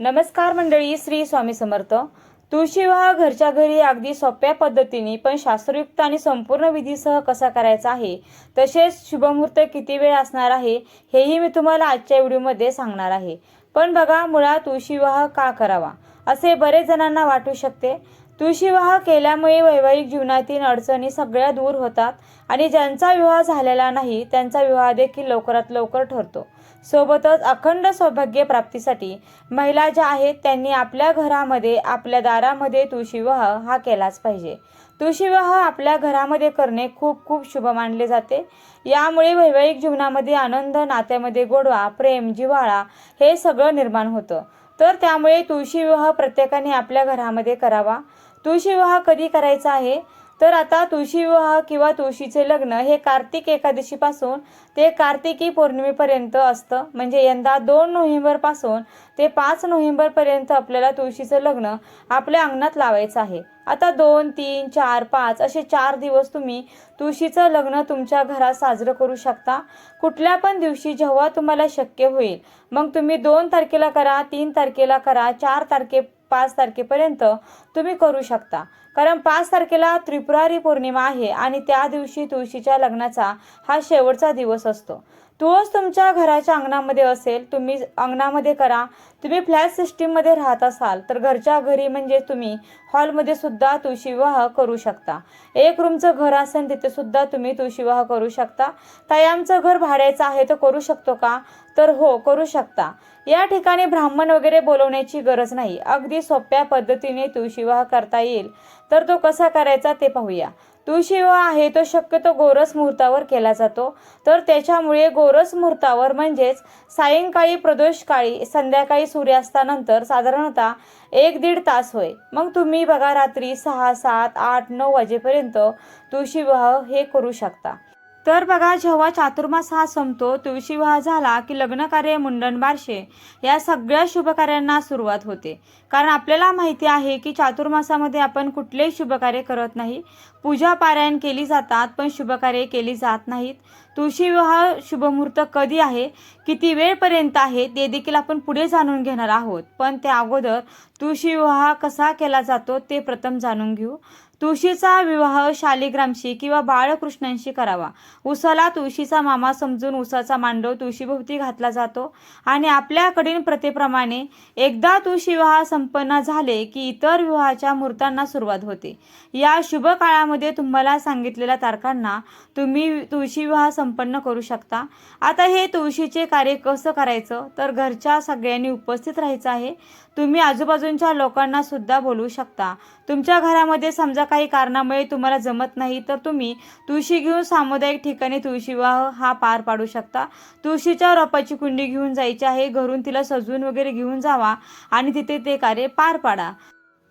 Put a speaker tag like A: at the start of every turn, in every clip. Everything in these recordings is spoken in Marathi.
A: नमस्कार मंडळी श्री स्वामी समर्थ. तुळशी विवाह घरच्या घरी अगदी सोप्या पद्धतीने पण शास्त्रयुक्त आणि संपूर्ण विधीसह कसा करायचा आहे तसेच शुभमुहूर्त किती वेळ असणार आहे हेही मी तुम्हाला आजच्या व्हिडिओमध्ये सांगणार आहे. पण बघा मुळात तुळशी विवाह का करावा असे बरेच जणांना वाटू शकते. तुळशी विवाह केल्यामुळे वैवाहिक जीवनातील अडचणी सगळ्या दूर होतात आणि ज्यांचा विवाह झालेला नाही त्यांचा विवाह देखील लवकरात लवकर ठरतो. सोबतच अखंड सौभाग्य प्राप्तीसाठी महिला ज्या आहेत त्यांनी आपल्या घरामध्ये आपल्या दारामध्ये तुळशी विवाह हा केलाच पाहिजे. तुळशी विवाह आपल्या घरामध्ये करणे खूप खूप शुभ मानले जाते. यामुळे वैवाहिक जीवनामध्ये आनंद नात्यामध्ये गोडवा प्रेम जिव्हाळा हे सगळं निर्माण होतं. तर त्यामुळे तुळशी विवाह प्रत्येकाने आपल्या घरामध्ये करावा. तुळशी विवाह कधी करायचा आहे? तर आता तुळशी विवाह किंवा तुळशीचे लग्न हे कार्तिक एकादशीपासून ते कार्तिकी पौर्णिमेपर्यंत असतं. म्हणजे यंदा दोन नोव्हेंबरपासून ते पाच नोव्हेंबरपर्यंत आपल्याला तुळशीचं लग्न आपल्या अंगणात लावायचं आहे. आता दोन तीन चार पाच असे चार दिवस तुम्ही तुळशीचं लग्न तुमच्या घरात साजरं करू शकता. कुठल्या पण दिवशी जेव्हा तुम्हाला शक्य होईल मग तुम्ही दोन तारखेला करा तीन तारखेला करा चार तारखे पाच तारखेपर्यंत तुम्ही करू शकता. कारण पाच तारखेला त्रिपुरारी पौर्णिमा आहे आणि त्या दिवशी तुळशीच्या लग्नाचा हा शेवटचा दिवस असतो. तुळस तुमच्या घराच्या अंगणामध्ये असेल तुम्ही अंगणामध्ये करा. तुम्ही फ्लॅट सिस्टीममध्ये राहत असाल तर घरच्या घरी म्हणजे तुम्ही हॉलमध्ये सुद्धा तुळशी विवाह करू शकता. एक रूमचं घर असेल तिथे सुद्धा तुम्ही तुळशी विवाह करू शकता. ताई आमचं घर भाड्याचं आहे तर करू शकतो का? तर हो करू शकता. या ठिकाणी ब्राह्मण वगैरे बोलवण्याची गरज नाही. अगदी सोप्या पद्धतीने तुळशी विवाह करता येईल. तर तो कसा करायचा ते पाहूया. तुळशी विवाह आहे तो शक्यतो गोरस मुहूर्तावर केला जातो. तर त्याच्यामुळे गोरस मुहूर्तावर म्हणजेच सायंकाळी प्रदोष काळी संध्याकाळी सूर्यास्तानंतर साधारणतः एक दीड तास होय. मग तुम्ही बघा रात्री सहा सात आठ नऊ वाजेपर्यंत तुळशी विवाह हे करू शकता. तर बघा जेव्हा चातुर्मास हा संपतो तुळशी विवाह झाला की लग्नकार्य मुंडन बारशे. या सगळ्या शुभकार्यांना सुरुवात होते. कारण आपल्याला माहिती आहे की चातुर्मासामध्ये आपण कुठलेही शुभकार्य करत नाही. पूजा पारायण केली जातात पण शुभकार्य केली जात नाहीत. तुळशी विवाह शुभमुहूर्त कधी आहे किती वेळपर्यंत आहे ते देखील आपण पुढे जाणून घेणार आहोत. पण त्या अगोदर तुळशी विवाह कसा केला जातो ते प्रथम जाणून घेऊ. तुळशीचा विवाह शालिग्रामशी किंवा बाळकृष्णांशी करावा. उसाला तुळशीचा मामा समजून उसाचा मांडव तुळशीभोवती घातला जातो आणि आपल्याकडील प्रथेप्रमाणे एकदा तुळशी विवाह संपन्न झाले की इतर विवाहाच्या मुहूर्तांना सुरुवात होते. या शुभ काळामध्ये तुम्हाला सांगितलेल्या तारखांना तुम्ही तुळशी विवाह संपन्न करू शकता. आता हे तुळशीचे कार्य कसं करायचं? तर घरच्या सगळ्यांनी उपस्थित राहायचं आहे. तुम्ही आजूबाजूच्या लोकांना सुद्धा बोलवू शकता. तुमच्या घरामध्ये समजा काही कारणामुळे तुम्हाला जमत नाही तर तुम्ही तुळशी घेऊन सामुदायिक ठिकाणी तुळशी विवाह हा पार पाडू शकता. तुळशीच्या रोपाची कुंडी घेऊन जायची आहे घरून तिला सजवून वगैरे घेऊन जावा आणि तिथे ते कार्य पार पाडा.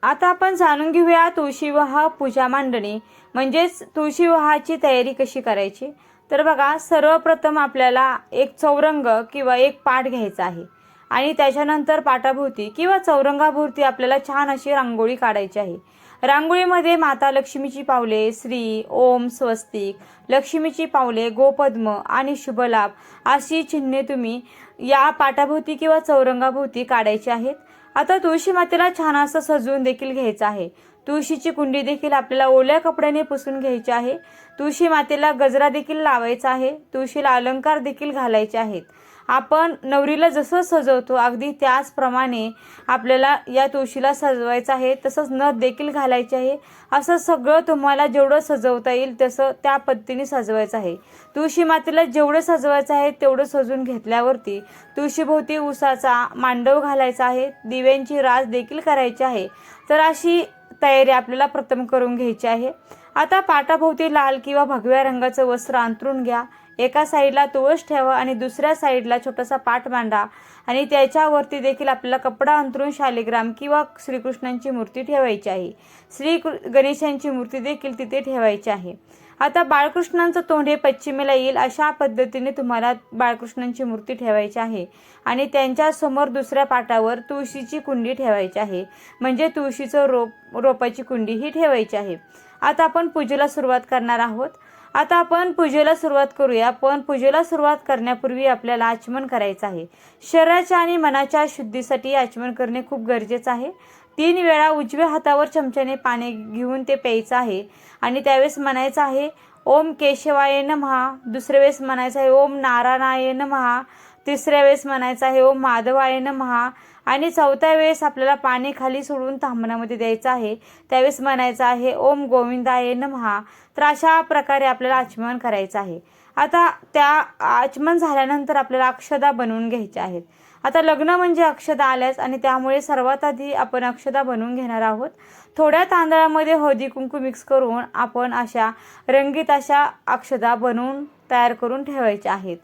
A: आता आपण जाणून घेऊया तुळशी विवाह पूजा मांडणी म्हणजेच तुळशी विवाहाची तयारी कशी करायची? तर बघा सर्वप्रथम आपल्याला एक चौरंग किंवा एक पाट घ्यायचा आहे आणि त्याच्यानंतर पाटाभोवती किंवा चौरंगाभोवती आपल्याला छान अशी रांगोळी काढायची आहे. रांगोळीमध्ये माता लक्ष्मीची पावले श्री ओम स्वस्तिक. लक्ष्मीची पावले गोपद्म आणि शुभलाभ अशी चिन्हे तुम्ही या पाटाभोवती किंवा चौरंगाभोवती काढायची आहेत. आता तुळशी मातेला छान असं सजवून देखील घ्यायचं आहे. तुळशीची कुंडी देखील आपल्याला ओल्या कपड्याने पुसून घ्यायची आहे. तुळशी मातेला गजरा देखील लावायचा आहे. तुळशीला अलंकार देखील घालायचे आहेत. आपण नवरीला जसं सजवतो अगदी त्याचप्रमाणे आपल्याला या तुळशीला सजवायचं आहे तसंच नथ देखील घालायची आहे. असं सगळं तुम्हाला जेवढं सजवता येईल तसं त्या पद्धतीने सजवायचं आहे. तुळशी मातेला जेवढं सजवायचं आहे तेवढं सजवून घेतल्यावरती तुळशीभोवती उसाचा मांडव घालायचा आहे दिव्यांची रास देखील करायची आहे. तर अशी तयारी आपल्याला प्रथम करून घ्यायची आहे. आता पाटाभोवती लाल किंवा भगव्या रंगाचं वस्त्र अंतरून घ्या. एका साईडला तुळस ठेवा आणि दुसऱ्या साईडला छोटासा पाट मांडा आणि त्याच्यावरती देखील आपल्याला कपडा अंतरून शालिग्राम किंवा श्रीकृष्णांची मूर्ती ठेवायची आहे. श्री गणेशांची मूर्ती देखील तिथे ठेवायची आहे. आता बाळकृष्णांचं तोंड हे पश्चिमेला येईल अशा पद्धतीने तुम्हाला बाळकृष्णांची मूर्ती ठेवायची आहे. आणि त्यांच्यासमोर दुसऱ्या पाटावर तुळशीची कुंडी ठेवायची आहे. म्हणजे तुळशीचं रोप रोपाची कुंडी ही ठेवायची आहे. आता आपण पूजेला सुरुवात करणार आहोत. आता आपण पूजेला सुरुवात करूया. पण पूजेला सुरुवात करण्यापूर्वी आपल्याला आचमन करायचं आहे. शरीराच्या आणि मनाच्या शुद्धीसाठी आचमन करणे खूप गरजेचं आहे. तीन वेळा उजव्या हातावर चमच्याने पाणी घेऊन ते प्यायचं आहे. आणि त्यावेळेस म्हणायचं आहे ओम केशवाय नमहा दुसऱ्या वेळेस म्हणायचं आहे ओम नारायणाय नमहा तिसऱ्या वेळेस म्हणायचं आहे ओम माधवाय नमहा आणि चौथ्या वेळेस आपल्याला पाणी खाली सोडून थांबण्यामध्ये द्यायचं आहे. त्यावेळेस म्हणायचं आहे ओम गोविंदाय नमहा तर अशा प्रकारे आपल्याला आचमन करायचं आहे. आता त्या आचमन झाल्यानंतर आपल्याला अक्षदा बनवून घ्यायच्या आहेत. आता लग्न म्हणजे अक्षदा आल्याच आणि त्यामुळे सर्वात आधी आपण अक्षदा बनवून घेणार आहोत. थोड्या तांदळामध्ये हळदी कुंकू मिक्स करून आपण अशा रंगीत अशा अक्षदा बनवून तयार करून ठेवायच्या आहेत.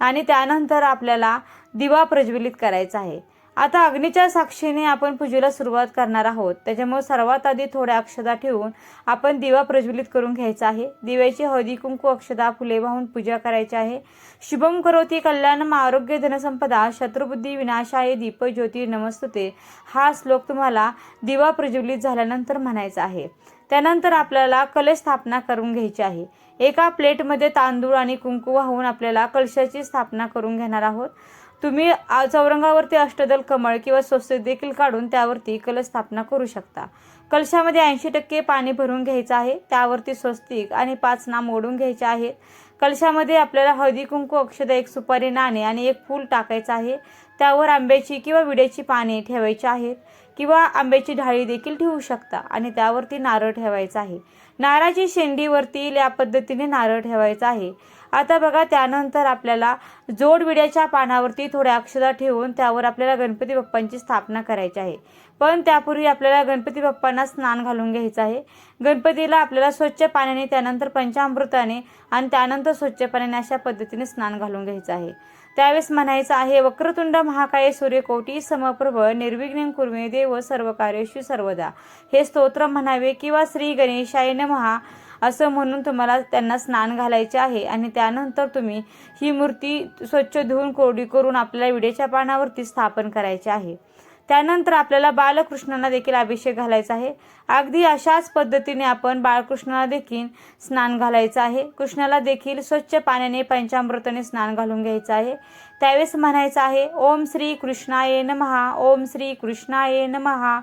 A: आणि त्यानंतर आपल्याला दिवा प्रज्वलित करायचा आहे. आता अग्नीच्या साक्षीने आपण पूजेला सुरुवात करणार आहोत. त्याच्यामुळे सर्वात आधी थोड्या अक्षदा ठेवून आपण दिवा प्रज्वलित करून घ्यायचा आहे. दिव्याची हळदी कुंकू अक्षदा फुले वाहून पूजा करायची आहे. शुभम करोती कल्याणम आरोग्य धनसंपदा शत्रुबुद्धी विनाशाय दीप ज्योती नमस्तुते. हा श्लोक तुम्हाला दिवा प्रज्वलित झाल्यानंतर म्हणायचा आहे. त्यानंतर आपल्याला कलश स्थापना करून घ्यायची आहे. एका प्लेटमध्ये तांदूळ आणि कुंकू वाहून आपल्याला कलशाची स्थापना करून घेणार आहोत. तुम्ही चौरंगावरती अष्टदल कमळ किंवा स्वस्त देखील काढून त्यावरती कलश स्थापना करू शकता. कलशामध्ये ऐंशी टक्के पाणी भरून घ्यायचं आहे त्यावरती स्वस्तिक आणि पाच नाम ओढून घ्यायचे आहेत. कलशामध्ये आपल्याला हळदी कुंकू अक्षदा एक सुपारी नाणे आणि एक फूल टाकायचं आहे. त्यावर आंब्याची किंवा विड्याची पाने ठेवायची आहेत किंवा आंब्याची ढाळी देखील ठेवू शकता आणि त्यावरती नारळ ठेवायचा आहे. नारळाची शेंडीवरती या पद्धतीने नारळ ठेवायचा आहे. आता बघा त्यानंतर आपल्याला जोडविड्याच्या पानावरती थोड्या अक्षदा ठेवून त्यावर आपल्याला गणपती बाप्पांची स्थापना करायची आहे. पण त्यापूर्वी आपल्याला गणपती बाप्पांना स्नान घालून घ्यायचं आहे. गणपतीला आपल्याला स्वच्छ पाण्याने त्यानंतर पंचामृताने आणि त्यानंतर स्वच्छ पाण्याने अशा पद्धतीने स्नान घालून घ्यायचं आहे. त्यावेळेस म्हणायचं आहे वक्रतुंड महाकाय सूर्यकोटी समप्रभ निर्विघ्न कुर्मे देव सर्व कार्येषु सर्वदा. हे स्तोत्र म्हणावे किंवा श्री गणेशाय नमहा. असं म्हणून तुम्हाला त्यांना स्नान घालायचे आहे. आणि त्यानंतर तुम्ही ही मूर्ती स्वच्छ धुवून कोरडी करून आपल्याला विड्याच्या पानावरती स्थापन करायचे आहे. त्यानंतर आपल्याला बालकृष्णांना देखील अभिषेक घालायचा आहे. अगदी अशाच पद्धतीने आपण बाळकृष्णाला देखील स्नान घालायचं आहे. कृष्णाला देखील स्वच्छ पाण्याने पंचामृताने स्नान घालून घ्यायचं आहे. त्यावेळेस म्हणायचं आहे ओम श्री कृष्णाय नमहा ओम श्री कृष्णाय नमहा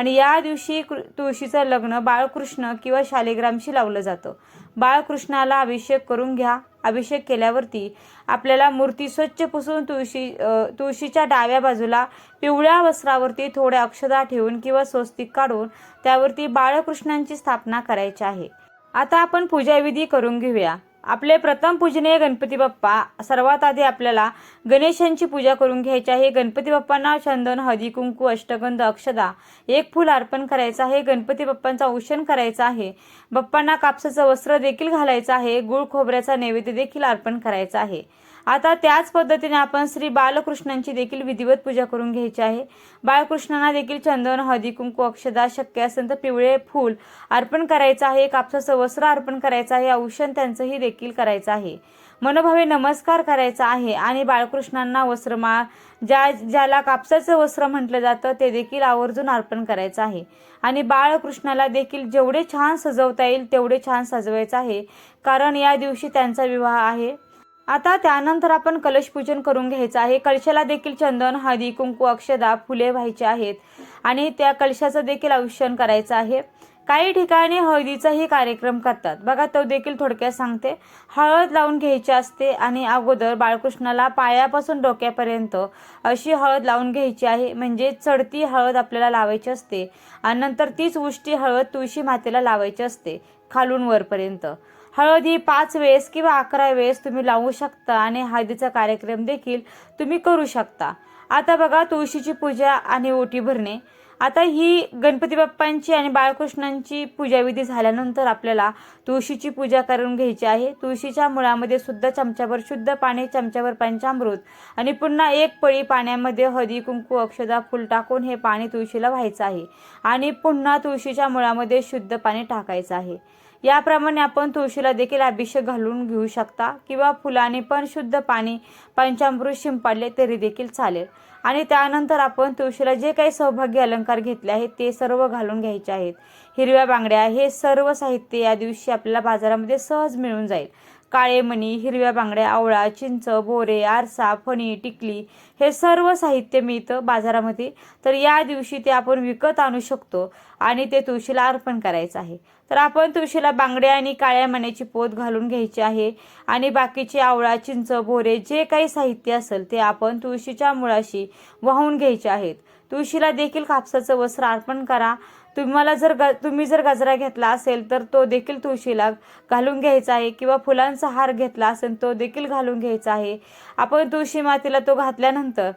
A: आणि या दिवशी कृ- तुळशीचं लग्न बाळकृष्ण किंवा शालिग्रामशी लावलं जातं. बाळकृष्णाला अभिषेक करून घ्या. अभिषेक केल्यावरती आपल्याला मूर्ती स्वच्छ पुसून तुळशी तुळशीच्या डाव्या बाजूला पिवळ्या वस्त्रावरती थोड्या अक्षदा ठेवून किंवा स्वस्तिक काढून त्यावरती बाळकृष्णांची स्थापना करायची आहे. आता आपण पूजाविधी करून घेऊया. आपले प्रथम पूजनीय गणपती बाप्पा सर्वात आधी आपल्याला गणेशांची पूजा करून घ्यायची आहे. गणपती बाप्पांना चंदन हळदी कुंकू अष्टगंध अक्षदा एक फूल अर्पण करायचं आहे. गणपती बाप्पांचा औषण करायचं आहे. बाप्पांना कापसाचं वस्त्र देखील घालायचं आहे. गुळ खोबऱ्याचा नैवेद्य देखील अर्पण करायचा आहे. आता त्याच पद्धतीने आपण श्री बालकृष्णांची देखील विधिवत पूजा करून घ्यायची आहे. बाळकृष्णांना देखील चंदन हळदी कुंकू अक्षदा शक्य असेल तर पिवळे फूल अर्पण करायचं आहे. कापसाचं वस्त्र अर्पण करायचं आहे. औषण त्यांचंही देखील करायचं आहे. मनोभावे नमस्कार करायचा आहे आणि बाळकृष्णांना वस्त्रमाळ ज्या ज्याला कापसाचं वस्त्र म्हटलं जातं ते देखील आवर्जून अर्पण करायचं आहे. आणि बाळकृष्णाला देखील जेवढे छान सजवता येईल तेवढे छान सजवायचं आहे. कारण या दिवशी त्यांचा विवाह आहे. आता त्यानंतर आपण कलश पूजन करून घ्यायचं आहे. कलशाला देखील चंदन हळदी कुंकू अक्षदा फुले व्हायचे आहेत. आणि त्या कलशाचं देखील औषण करायचं आहे. काही ठिकाणी हळदीचाही कार्यक्रम करतात. बघा तो देखील थोडक्यात सांगते. हळद लावून घ्यायची असते आणि अगोदर बाळकृष्णाला पायापासून डोक्यापर्यंत अशी हळद लावून घ्यायची आहे. म्हणजे चढती हळद आपल्याला लावायची असते आणि नंतर तीच उष्टी हळद तुळशी मातेला लावायची असते खालून वरपर्यंत. हळद ही पाच वेळेस किंवा अकरा वेळेस तुम्ही लावू शकता आणि हळदीचा कार्यक्रम देखील तुम्ही करू शकता. आता बघा तुळशीची पूजा आणि ओटी भरणे. आता ही गणपती बाप्पांची आणि बाळकृष्णांची पूजाविधी झाल्यानंतर आपल्याला तुळशीची पूजा करून घ्यायची आहे. तुळशीच्या मुळामध्ये सुद्धा चमच्यावर शुद्ध पाणी चमच्यावर पंचामृत आणि पुन्हा एक पळी पाण्यामध्ये हळदी कुंकू अक्षदा फुल टाकून हे पाणी तुळशीला व्हायचं आहे. आणि पुन्हा तुळशीच्या मुळामध्ये शुद्ध पाणी टाकायचं आहे. याप्रमाणे आपण तुळशीला देखील अभिषेक घालून घेऊ शकता. किंवा फुलाने पण शुद्ध पाणी पंचामृत शिंपाडले तरी देखील चालेल. आणि त्यानंतर आपण तुळशीला जे काही सौभाग्य अलंकार घेतले आहेत ते सर्व घालून घ्यायचे आहेत. हिरव्या बांगड्या हे सर्व साहित्य या दिवशी आपल्याला बाजारामध्ये सहज मिळून जाईल. काळे मणी हिरव्या बांगड्या आवळा चिंच बोरे आरसा फणी टिकली हे सर्व साहित्य मिळतं बाजारामध्ये. तर या दिवशी ते आपण विकत आणू शकतो आणि ते तुळशीला अर्पण करायचं आहे. तर आपण तुळशीला बांगड्या आणि काळ्या मण्याची पोत घालून घ्यायची आहे आणि बाकीचे आवळा चिंच बोरे जे काही साहित्य असेल ते आपण तुळशीच्या मुळाशी वाहून घ्यायचे आहेत. तुळशीला देखील कापसाचं वस्त्र अर्पण करा. तुम्हाला जर ग तुम्ही जर गजरा घेतला असेल तर तो देखील तुळशीला घालून घ्यायचा आहे किंवा फुलांचा हार घेतला असेल तो देखील घालून घ्यायचा आहे. आपण तुळशी मातेला तो घातल्यानंतर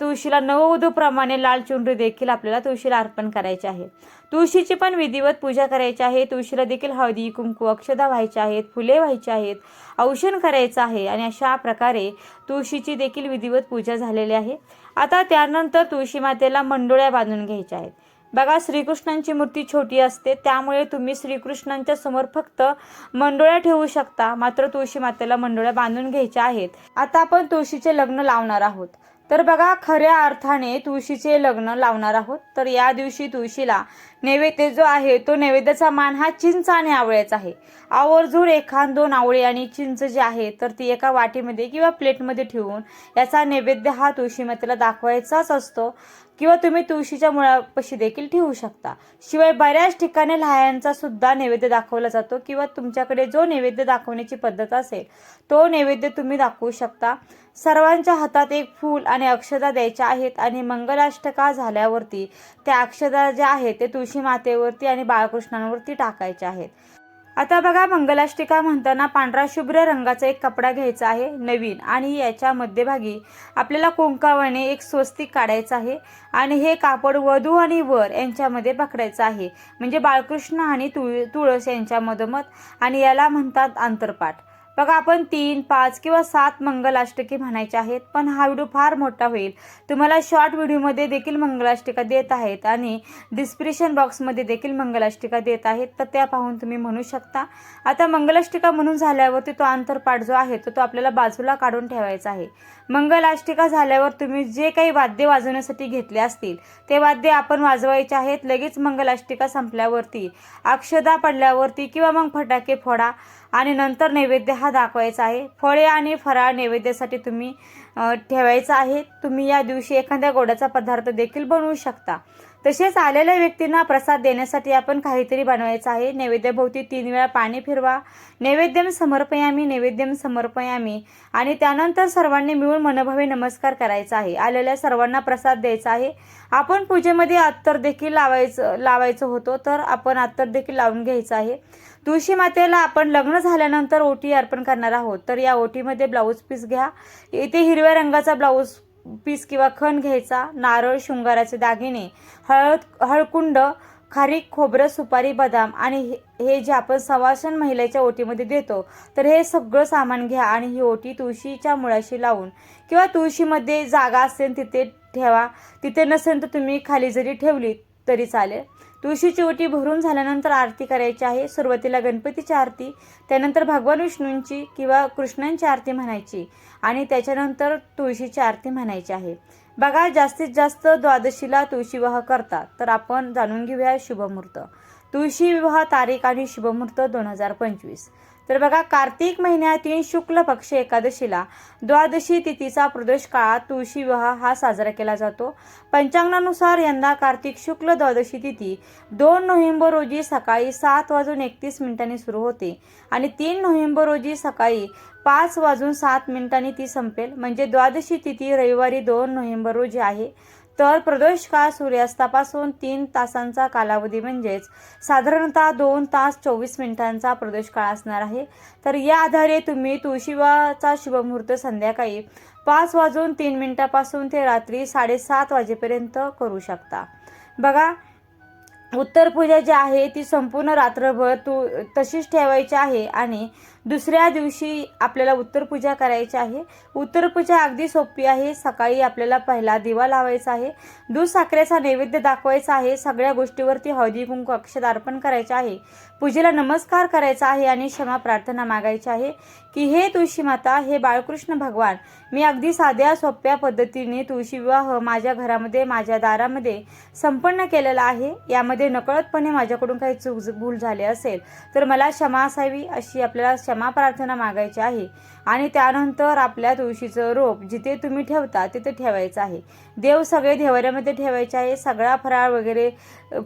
A: तुळशीला नववधूप्रमाणे लाल चुनरी देखील आपल्याला तुळशीला अर्पण करायची आहे. तुळशीची पण विधिवत पूजा करायची आहे. तुळशीला देखील हळदी कुंकू अक्षदा व्हायच्या आहेत फुले व्हायची आहेत औषण करायचं आहे आणि अशा प्रकारे तुळशीची देखील विधिवत पूजा झालेली आहे. आता त्यानंतर तुळशी मातेला मंडोळ्या बांधून घ्यायच्या आहेत. बघा श्रीकृष्णांची मूर्ती छोटी असते त्यामुळे तुम्ही श्रीकृष्णांच्या समोर फक्त मंडोळ्या ठेवू शकता. मात्र तुळशी मातेला मंडोळ्या बांधून घ्यायच्या आहेत. आता आपण तुळशीचे लग्न लावणार आहोत. तर बघा खऱ्या अर्थाने तुळशीचे लग्न लावणार आहोत. तर या दिवशी तुळशीला नैवेद्य जो आहे तो नैवेद्याचा मान हा चिंच आणि आवळ्याचा आहे. आवर्जून एखाद दोन आवळे आणि चिंच जे आहे तर ती एका वाटीमध्ये किंवा प्लेटमध्ये ठेवून याचा नैवेद्य हा तुळशी मातेला दाखवायचाच असतो किंवा तुम्ही तुळशीच्या मुळापाशी देखील ठेवू शकता. शिवाय बऱ्याच ठिकाणी लहायांचा सुद्धा नैवेद्य दाखवला जातो किंवा तुमच्याकडे जो नैवेद्य दाखवण्याची पद्धत असेल तो नैवेद्य तुम्ही दाखवू शकता. सर्वांच्या हातात एक फूल आणि अक्षदा द्यायच्या आहेत आणि मंगलाष्टका झाल्यावरती त्या अक्षदा ज्या आहेत ते तुळशी मातेवरती आणि बाळकृष्णांवरती टाकायच्या आहेत. आता बघा मंगलाष्टिका म्हणताना पांढरा शुभ्र रंगाचा एक कपडा घ्यायचा आहे नवीन. आणि याच्या मध्यभागी आपल्याला कुंकावाने एक स्वस्तिक काढायचं आहे. आणि हे कापड वधू आणि वर यांच्यामध्ये पकडायचं आहे. म्हणजे बाळकृष्ण आणि तुळ तुळस यांच्या मधोमध. आणि याला म्हणतात आंतरपाठ बघा आपण तीन पाच किंवा सात मंगलाष्टके म्हणायचे आहेत पण हा व्हिडिओ फार मोठा होईल. तुम्हाला शॉर्ट व्हिडिओमध्ये देखील मंगलाष्टिका देत आहेत आणि डिस्क्रिप्शन बॉक्समध्ये देखील मंगलाष्टिका देत आहेत तर त्या पाहून तुम्ही म्हणू शकता. आता मंगलाष्टिका म्हणून झाल्यावरती तो आंतरपाठ जो आहे तो तो आपल्याला बाजूला काढून ठेवायचा आहे. मंगलाष्टिका झाल्यावर तुम्ही जे काही वाद्य वाजवण्यासाठी घेतले असतील ते वाद्य आपण वाजवायचे आहेत लगेच मंगलाष्टिका संपल्यावरती अक्षदा पडल्यावरती किंवा मग फटाके फोडा. आणि नंतर नैवेद्य हा दाखवायचा आहे. फळे आणि फराळ नैवेद्यासाठी तुम्ही ठेवायचा ठेवायचं आहे. तुम्ही या दिवशी एखाद्या गोडाचा पदार्थ देखील बनवू शकता. तसेच आलेल्या व्यक्तींना प्रसाद देण्यासाठी आपण काहीतरी बनवायचं आहे. नैवेद्यभोवती तीन वेळा पाणी फिरवा. नैवेद्यम समर्पयामी नैवेद्यम समर्पयामी. आणि त्यानंतर सर्वांनी मिळून मनभावे नमस्कार करायचा आहे. आलेल्या सर्वांना प्रसाद द्यायचा आहे. आपण पूजेमध्ये अत्तर देखील लावायचं लावायचं होतं तर आपण अत्तर देखील लावून घ्यायचं आहे. तुळशी मातेला आपण लग्न झाल्यानंतर ओटी अर्पण करणार आहोत. तर या ओटीमध्ये ब्लाऊज पीस घ्या. इथे हिरव्या रंगाचा ब्लाऊज पीस किंवा खण घ्यायचा नारळ शृंगाराचे दागिने हळद हळकुंड खारीक खोबरं सुपारी बदाम आणि हे- हे जे आपण सवासन महिलेच्या ओटीमध्ये देतो तर हे सगळं सामान घ्या आणि ही ओटी तुळशीच्या मुळाशी लावून किंवा तुळशीमध्ये जागा असेल तिथे ठेवा. तिथे नसेल तर तुम्ही खाली जरी ठेवली तरी चालेल. तुळशीची ओटी भरून झाल्यानंतर आरती करायची आहे. सुरुवातीला गणपतीची आरती त्यानंतर भगवान विष्णूंची किंवा कृष्णांची आरती म्हणायची आणि त्याच्यानंतर तुळशीची आरती म्हणायची आहे. बघा जास्तीत जास्त द्वादशीला तुळशी विवाह करतात. तर आपण जाणून घेऊया शुभमुहूर्त. तुळशी विवाह तारीख आणि शुभमुहूर्त दोन हजार पंचवीस. तर बघा कार्तिक महिन्यातील शुक्ल पक्ष एकादशीला द्वादशी तिथीचा प्रदोष काळात तुळशी विवाह हा साजरा केला जातो. पंचांगानुसार यंदा कार्तिक शुक्ल द्वादशी तिथी दोन नोव्हेंबर रोजी सकाळी सात वाजून एकतीस मिनिटांनी सुरू होते आणि तीन नोव्हेंबर रोजी सकाळी पाच वाजून सात मिनिटांनी ती संपेल. म्हणजे द्वादशी तिथी रविवारी दोन नोव्हेंबर रोजी आहे. तर प्रदोष काळ सूर्यास्तापासून तीन तासांचा कालावधी म्हणजेच साधारणतः दोन तास चोवीस मिनिटांचा प्रदोष काळ असणार आहे. तर या आधारे तुम्ही तुळशीवाचा शुभमुहूर्त संध्याकाळी पाच वाजून तीन मिनिटापासून ते रात्री साडेसात वाजेपर्यंत करू शकता. बघा उत्तर पूजा जी आहे ती संपूर्ण रात्रभर तू तशीच ठेवायची आहे आणि दुसऱ्या दिवशी आपल्याला उत्तरपूजा करायची आहे. उत्तरपूजा अगदी सोपी आहे. सकाळी आपल्याला पहिला दिवा लावायचा आहे. दूध साखरेचा नैवेद्य दाखवायचा आहे. सगळ्या गोष्टीवरती हळदी कुंकू अक्षर अर्पण करायचे आहे. पूजेला नमस्कार करायचा आहे आणि क्षमा प्रार्थना मागायची आहे की हे तुळशी माता हे बाळकृष्ण भगवान मी अगदी साध्या सोप्या पद्धतीने तुळशी विवाह माझ्या घरामध्ये माझ्या दारामध्ये संपन्न केलेला आहे. यामध्ये नकळतपणे माझ्याकडून काही चूक भूल झाली असेल तर मला क्षमा असावी अशी आपल्याला क्षमा प्रार्थना मागायची आहे आणि त्यानंतर आपल्या तुळशीचं रोप जिथे तुम्ही ठेवता तिथे ठेवायचं आहे. देव सगळे देवाऱ्यामध्ये ठेवायचे आहे. सगळा फराळ वगैरे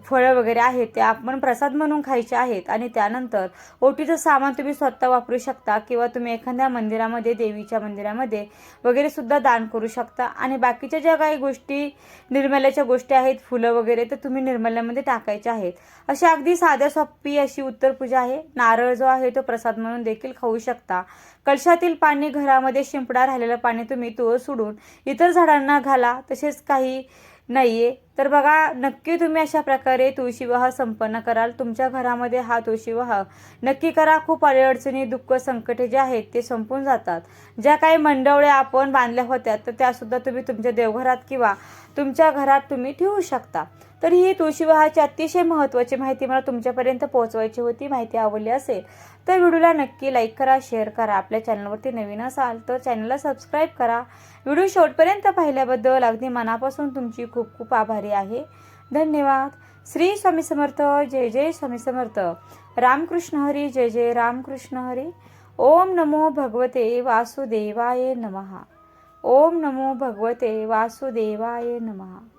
A: फळं वगैरे आहेत ते आपण प्रसाद म्हणून खायचे आहेत. आणि त्यानंतर ओटीचं सामान तुम्ही स्वतः वापरू शकता किंवा तुम्ही एखाद्या मंदिरामध्ये देवीच्या मंदिरामध्ये वगैरे सुद्धा दान करू शकता. आणि बाकीच्या ज्या काही गोष्टी निर्मल्याच्या गोष्टी आहेत फुलं वगैरे तर तुम्ही निर्मल्यामध्ये टाकायच्या आहेत. अशा अगदी साध्या सोपी अशी उत्तर पूजा आहे. नारळ जो आहे तो प्रसाद म्हणून देखील खाऊ शकता. कलशातील पाणी घरामध्ये शिंपडा राहिलेलं पाणी तुम्ही तुळ सोडून इतर झाडांना घाला. तसेच काही नाहीये. तर बघा नक्की तुम्ही अशा प्रकारे तुळशीविवाह संपन्न कराल. तुमच्या घरामध्ये हा तुळशीविवाह नक्की करा. खूप अडचणी दुःख संकटे जे आहेत ते संपून जातात. ज्या काही मंडवळ्या आपण बांधल्या होत्या तर त्यासुद्धा तुम्ही तुमच्या देवघरात किंवा तुमच्या घरात तुम्ही ठेवू शकता. तर ही तुळशीविवाहाची अतिशय महत्त्वाची माहिती मला तुमच्यापर्यंत पोहोचवायची होती. माहिती आवडली असेल तर व्हिडिओला नक्की लाईक करा शेअर करा. आपल्या चॅनलवरती नवीन असाल तर चॅनलला सबस्क्राईब करा. व्हिडिओ शेवटपर्यंत पाहिल्याबद्दल अगदी मनापासून तुमची खूप खूप आभारी आहे. धन्यवाद. श्री स्वामी समर्थ जय जय स्वामी समर्थ. रामकृष्ण हरी जय जय रामकृष्ण हरी. ओम नमो भगवते वासुदेवाय नमः. ओम नमो भगवते वासुदेवाय नमः.